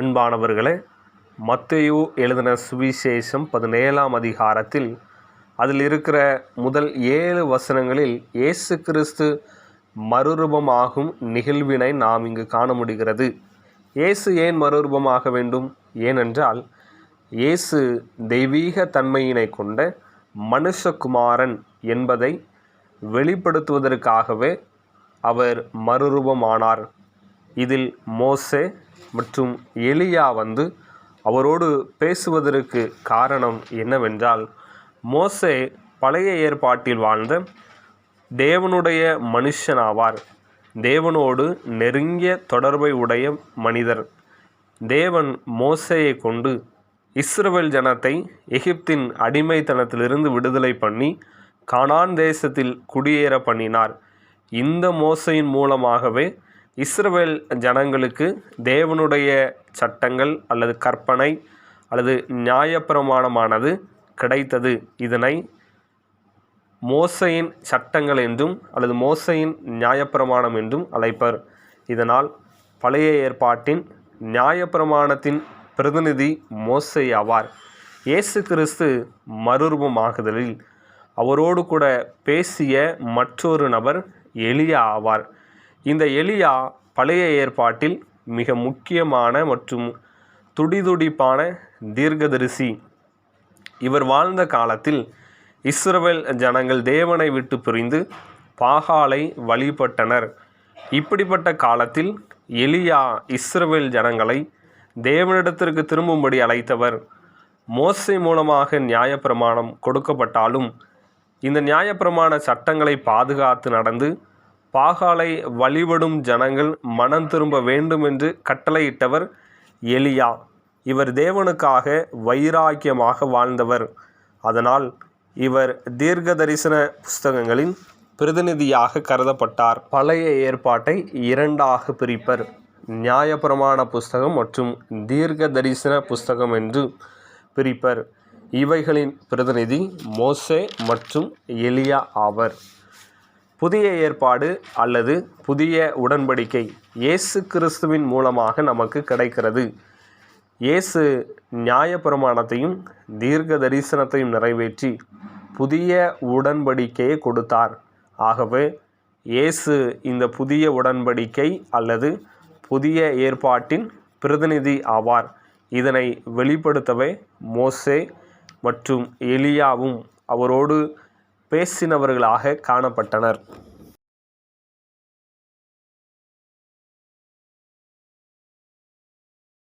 அன்பானவர்களே மத்தையோ எழுதின சுவிசேஷம் பதினேழாம் அதிகாரத்தில் அதில் இருக்கிற முதல் ஏழு வசனங்களில் இயேசு கிறிஸ்து மறுரூபமாகும் நிகழ்வினை நாம் இங்கு காண முடிகிறது. இயேசு ஏன் மறுரூபமாக வேண்டும்? ஏனென்றால் இயேசு தெய்வீக தன்மையினை கொண்ட மனுஷகுமாரன் என்பதை வெளிப்படுத்துவதற்காகவே அவர் மறுரூபமானார். இதில் மோசே மற்றும் எலியா வந்து அவரோடு பேசுவதற்கு காரணம் என்னவென்றால் மோசே பழைய ஏற்பாட்டில் வாழ்ந்த தேவனுடைய மனுஷனாவார். தேவனோடு நெருங்கிய தொடர்பை உடைய மனிதர். தேவன் மோசையை கொண்டு இஸ்ரவேல் ஜனத்தை எகிப்தின் அடிமைத்தனத்திலிருந்து விடுதலை பண்ணி கானான் தேசத்தில் குடியேற பண்ணினார். இந்த மோசையின் மூலமாகவே இஸ்ரவேல் ஜனங்களுக்கு தேவனுடைய சட்டங்கள் அல்லது கற்பனை அல்லது நியாயப்பிரமாணமானது கிடைத்தது. இதனை மோசையின் சட்டங்கள் என்றும் அல்லது மோசையின் நியாயப்பிரமாணம் என்றும் அழைப்பர். இதனால் பழைய ஏற்பாட்டின் நியாயப்பிரமாணத்தின் பிரதிநிதி மோசை ஆவார். இயேசு கிறிஸ்து மறுரூபமாகுதலில் அவரோடு கூட பேசிய மற்றொரு நபர் எளியா ஆவார். இந்த எலியா பழைய ஏற்பாட்டில் மிக முக்கியமான மற்றும் துடிதுடிப்பான தீர்க்கதரிசி. இவர் வாழ்ந்த காலத்தில் இஸ்ரவேல் ஜனங்கள் தேவனை விட்டு பிரிந்து பாகாலை வழிபட்டனர். இப்படிப்பட்ட காலத்தில் எலியா இஸ்ரவேல் ஜனங்களை தேவனிடத்திற்கு திரும்பும்படி அழைத்தவர். மோசை மூலமாக நியாயப்பிரமாணம் கொடுக்கப்பட்டாலும் இந்த நியாயப்பிரமாண சட்டங்களை பாதுகாத்து நடந்து பாகாலை வழிபடும் ஜனங்கள் மனம் திரும்ப வேண்டும் என்று கட்டளையிட்டவர் எலியா. இவர் தேவனுக்காக வைராக்கியமாக வாழ்ந்தவர். அதனால் இவர் தீர்க்க தரிசன புஸ்தகங்களின் பிரதிநிதியாக கருதப்பட்டார். பழைய ஏற்பாட்டை இரண்டாக பிரிப்பர். நியாயப்பிரமாண புஸ்தகம் மற்றும் தீர்க்க தரிசன புஸ்தகம் என்று பிரிப்பர். இவைகளின் பிரதிநிதி மோசே மற்றும் எலியா ஆவர். புதிய ஏற்பாடு அல்லது புதிய உடன்படிக்கை இயேசு கிறிஸ்துவின் மூலமாக நமக்கு கிடைக்கிறது. இயேசு நியாயப்பிரமாணத்தையும் தீர்க்க தரிசனத்தையும் நிறைவேற்றி புதிய உடன்படிக்கையை கொடுத்தார். ஆகவே இயேசு இந்த புதிய உடன்படிக்கை அல்லது புதிய ஏற்பாட்டின் பிரதிநிதி ஆவார். இதனை வெளிப்படுத்தவே மோசே மற்றும் எலியாவும் அவரோடு பேசினவர்களாக காணப்பட்டனர்.